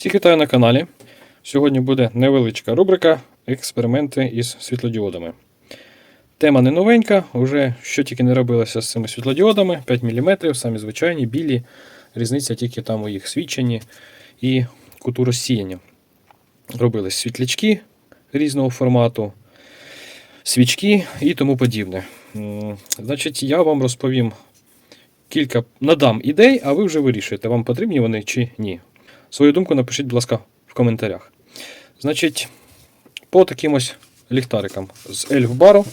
Всіх вітаю на каналі. Сьогодні буде невеличка рубрика Експерименти із світлодіодами. Тема не новенька, вже що тільки не робилося з цими світлодіодами, 5 мм, самі звичайні, білі. Різниця тільки там у їх свідченні і куту розсіяння. Робились світлячки різного формату, свічки і тому подібне. Значить, я вам розповім кілька надам ідей, а ви вже вирішуєте, вам потрібні вони чи ні. Свою думку напишіть, будь ласка, в коментарях. Значить, по таким ось ліхтарикам з Ельфбару.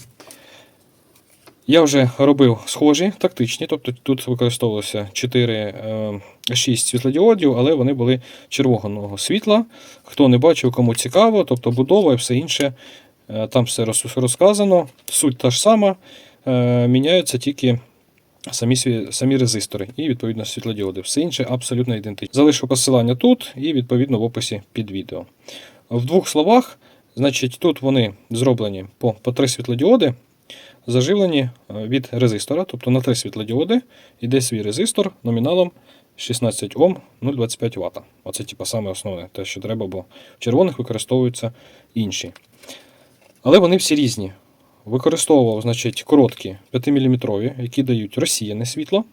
Я вже робив схожі, тактичні, тобто тут використовувалося 4, е, 6 світлодіодів, але вони були червоного світла. Хто не бачив, кому цікаво, тобто будова і все інше, е, там все розказано. Суть та ж сама, е, міняються тільки самі, самі резистори і відповідно світлодіоди. Все інше абсолютно ідентично. Залишу посилання тут і відповідно в описі під відео. В двох словах, значить, тут вони зроблені по, по три світлодіоди, заживлені е, від резистора, тобто на три світлодіоди йде свій резистор номіналом 16 Ом 0,25 Вт. Оце типу, саме основне, те, що треба, бо в червоних використовуються інші. Але вони всі різні. Використовував значить, короткі 5-мм, які дають розсіяне світло.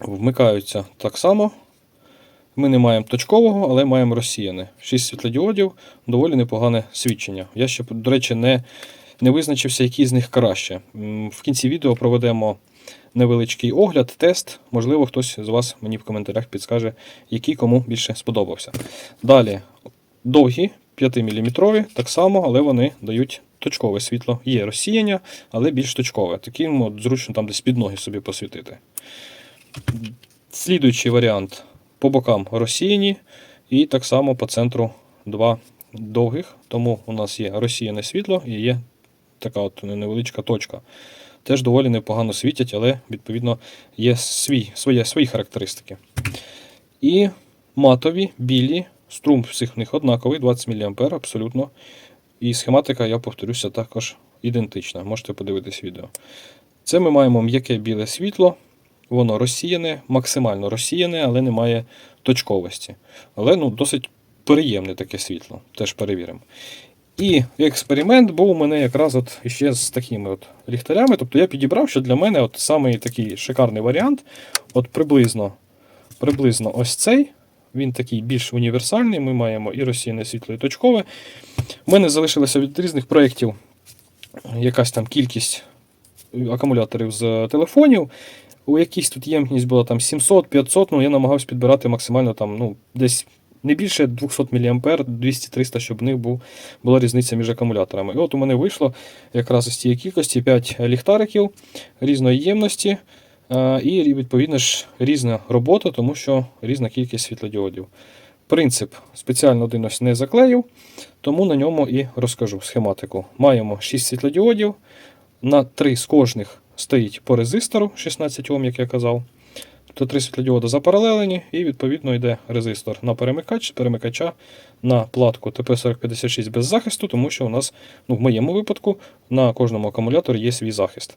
Вмикаються так само. Ми не маємо точкового, але маємо розсіяне. 6 світлодіодів, доволі непогане свідчення. Я ще, до речі, не, не визначився, який з них краще. В кінці відео проведемо невеличкий огляд, тест. Можливо, хтось з вас мені в коментарях підскаже, який кому більше сподобався. Далі довгі 5-мм, так само, але вони дають точкове світло. Є розсіяння, але більш точкове. Таким от зручно там десь під ноги собі посвітити. Слідуючий варіант по бокам розсіяні, і так само по центру два довгих. Тому у нас є розсіяне світло і є така от невеличка точка. Теж доволі непогано світять, але відповідно є свій, своє, свої характеристики. І матові, білі, струм всіх них однаковий, 20 мА абсолютно. І схематика, я повторюся, також ідентична. Можете подивитись відео. Це ми маємо м'яке біле світло, воно розсіяне, максимально розсіяне, але немає точковості. Але ну, досить приємне таке світло, теж перевіримо. І експеримент був у мене якраз от ще з такими от ліхтарями. Тобто я підібрав, що для мене от самий такий шикарний варіант. От приблизно, приблизно ось цей. Він такий більш універсальний. Ми маємо і розсіяне світло, і точкове. У мене залишилося від різних проєктів якась там кількість акумуляторів з телефонів. У якійсь тут ємність була там 700-500, ну я намагався підбирати максимально там, ну, десь не більше 200 мА, 200-300, щоб в них був, була різниця між акумуляторами. І от у мене вийшло якраз із цієї кількості 5 ліхтариків різної ємності. е, І відповідно ж різна робота, тому що різна кількість світлодіодів. Принцип спеціально один ось не заклеїв, тому на ньому і розкажу схематику. Маємо 6 світлодіодів. На 3 з кожних стоїть по резистору 16 Ом, як я казав. Тобто 3 світлодіоди запаралелені, і відповідно йде резистор на перемикач, перемикача на платку ТП-4056 без захисту, тому що у нас, ну в моєму випадку, на кожному акумуляторі є свій захист.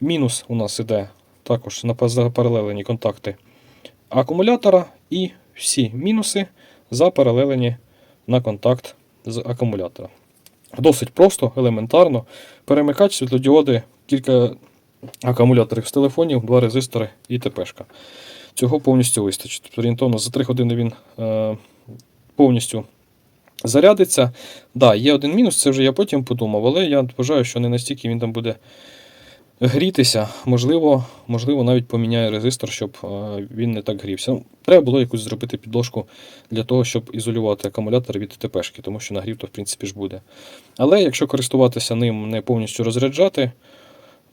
Мінус у нас іде також на запаралелені контакти акумулятора, і всі мінуси запаралелені на контакт з акумулятора. Досить просто, елементарно. Перемикач, світлодіоди, кілька акумуляторів з телефонів, два резистори і ТПшка. Цього повністю вистачить. Тобто Орієнтовно за 3 години він е, повністю зарядиться. Да, є один мінус, це вже я потім подумав, але я вважаю, що не настільки він там буде грітися. Можливо, можливо навіть поміняє резистор, щоб е, він не так грівся. Ну, Треба було якусь зробити підложку для того, щоб ізолювати акумулятор від ТПшки, тому що нагрів то в принципі ж буде. Але якщо користуватися ним не повністю розряджати,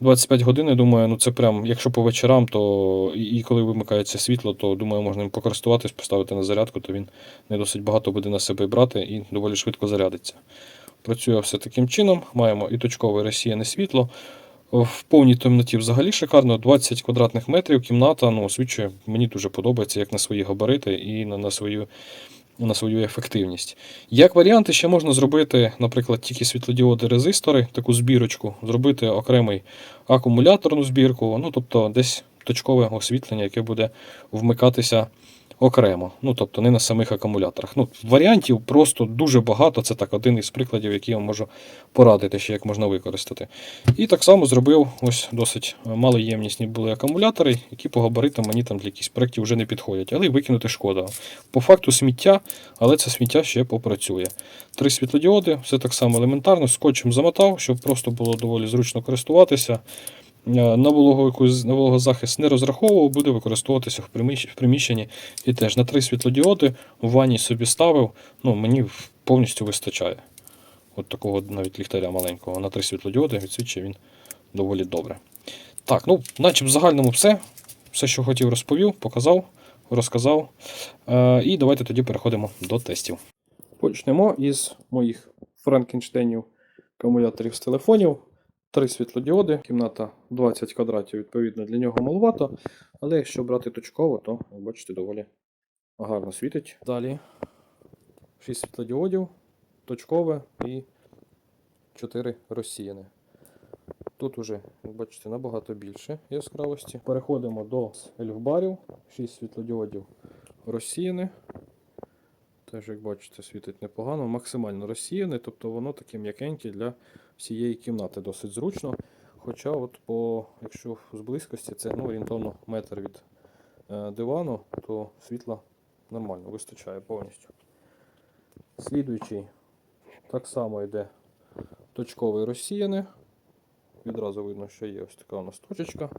25 годин, я думаю, ну це прям, якщо по вечорам, то і коли вимикається світло, то думаю, можна їм покористуватись, поставити на зарядку, то він не досить багато буде на себе брати і доволі швидко зарядиться. Працює все таким чином. Маємо і точкове розсіяне світло. В повній темноті взагалі шикарно. 20 квадратних метрів кімната ну, освічує, мені дуже подобається, як на свої габарити і на, на свою на свою ефективність. Як варіанти, ще можна зробити, наприклад, тільки світлодіоди резистори, таку збірочку, зробити окремий акумуляторну збірку, ну тобто десь точкове освітлення, яке буде вмикатися окремо. Ну, тобто не на самих акумуляторах. Ну, варіантів просто дуже багато. Це так один із прикладів, які я можу порадити, ще як можна використати. І так само зробив ось досить малоємнісні були акумулятори, які по габаритам мені там для якихось проєктів вже не підходять. Але й викинути шкода. По факту сміття, але це сміття ще попрацює. Три світлодіоди, все так само елементарно, скотчем замотав, щоб просто було доволі зручно користуватися. Е, На вологозахист не розраховував, буде використовуватися в приміщенні. І теж на три світлодіоди в ванні собі ставив. Ну, мені повністю вистачає. От такого навіть ліхтаря маленького. На три світлодіоди відсвічує він доволі добре. Так, ну, наче в загальному все. Все, що хотів, розповів, показав, розказав. Е, і давайте тоді переходимо до тестів. Почнемо із моїх франкенштейнів акумуляторів з телефонів. Три світлодіоди, кімната 20 квадратів, відповідно, для нього маловато. Але якщо брати точково, то ви бачите, доволі гарно світить. Далі 6 світлодіодів, точкове і 4 розсіяне. Тут уже, як бачите, набагато більше яскравості. Переходимо до ельфбарів. 6 світлодіодів розсіяне. Теж, як бачите, світить непогано, максимально розсіяне, тобто воно таке м'якеньке для всієї кімнати досить зручно. Хоча, от по, якщо з близькості це ну, орієнтовно метр від е, дивану, то світла нормально вистачає повністю. Слідуючий так само йде точковий розсіяне. Відразу видно, що є ось така у нас точечка.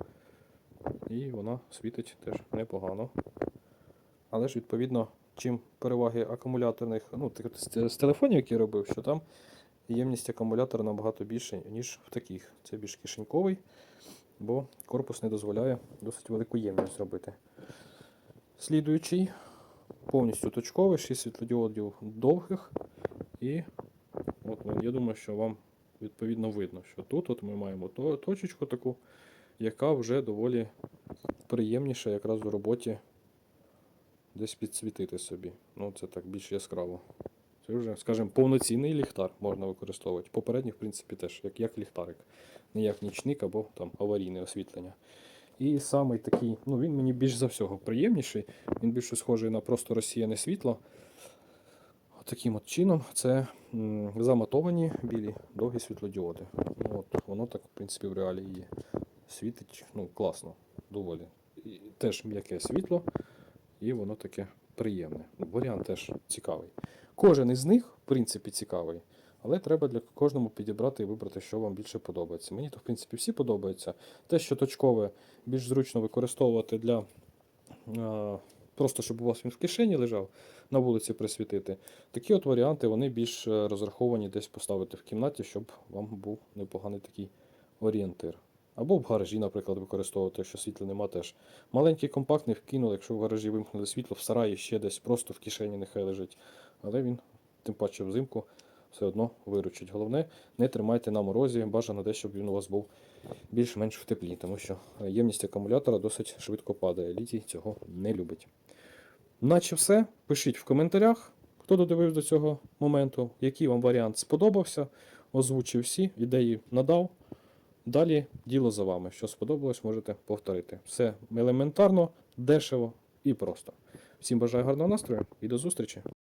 І вона світить теж непогано. Але ж, відповідно, чим переваги акумуляторних, ну, з телефонів, які я робив, що там ємність акумулятора набагато більше, ніж в таких. Це більш кишеньковий, бо корпус не дозволяє досить велику ємність зробити. Слідуючий, повністю точковий, 6 світлодіодів довгих. І от, ну, я думаю, що вам відповідно видно, що тут от ми маємо точечку таку, яка вже доволі приємніша якраз у роботі десь підсвітити собі. Ну, це так більш яскраво. Це вже, скажімо, повноцінний ліхтар можна використовувати. Попередній, в принципі, теж, як, як ліхтарик, не як нічник або там аварійне освітлення. І самий такий, ну він мені більш за всього приємніший, він більше схожий на просто розсіяне світло. Таким от чином це заматовані білі довгі світлодіоди. Ну, от, воно так, в принципі, в реалії є. Світить ну, класно, доволі. І теж м'яке світло, і воно таке приємне. Варіант теж цікавий. Кожен із них, в принципі, цікавий, але треба для кожному підібрати і вибрати, що вам більше подобається. Мені то, в принципі, всі подобаються. Те, що точкове, більш зручно використовувати для. Просто щоб у вас він в кишені лежав, на вулиці присвітити. Такі от варіанти вони більш е, розраховані десь поставити в кімнаті, щоб вам був непоганий такий орієнтир. Або в гаражі, наприклад, використовувати, якщо світла нема теж. Маленький компактний вкинули, якщо в гаражі вимкнули світло, в сараї ще десь просто в кишені нехай лежить. Але він, тим паче взимку, все одно виручить. Головне, не тримайте на морозі, бажано десь, щоб він у вас був більш-менш в теплі, тому що ємність акумулятора досить швидко падає. Літій цього не любить. Наче все. Пишіть в коментарях, хто додивився до цього моменту, який вам варіант сподобався. Озвучив всі, ідеї надав. Далі діло за вами. Що сподобалось, можете повторити. Все елементарно, дешево і просто. Всім бажаю гарного настрою і до зустрічі!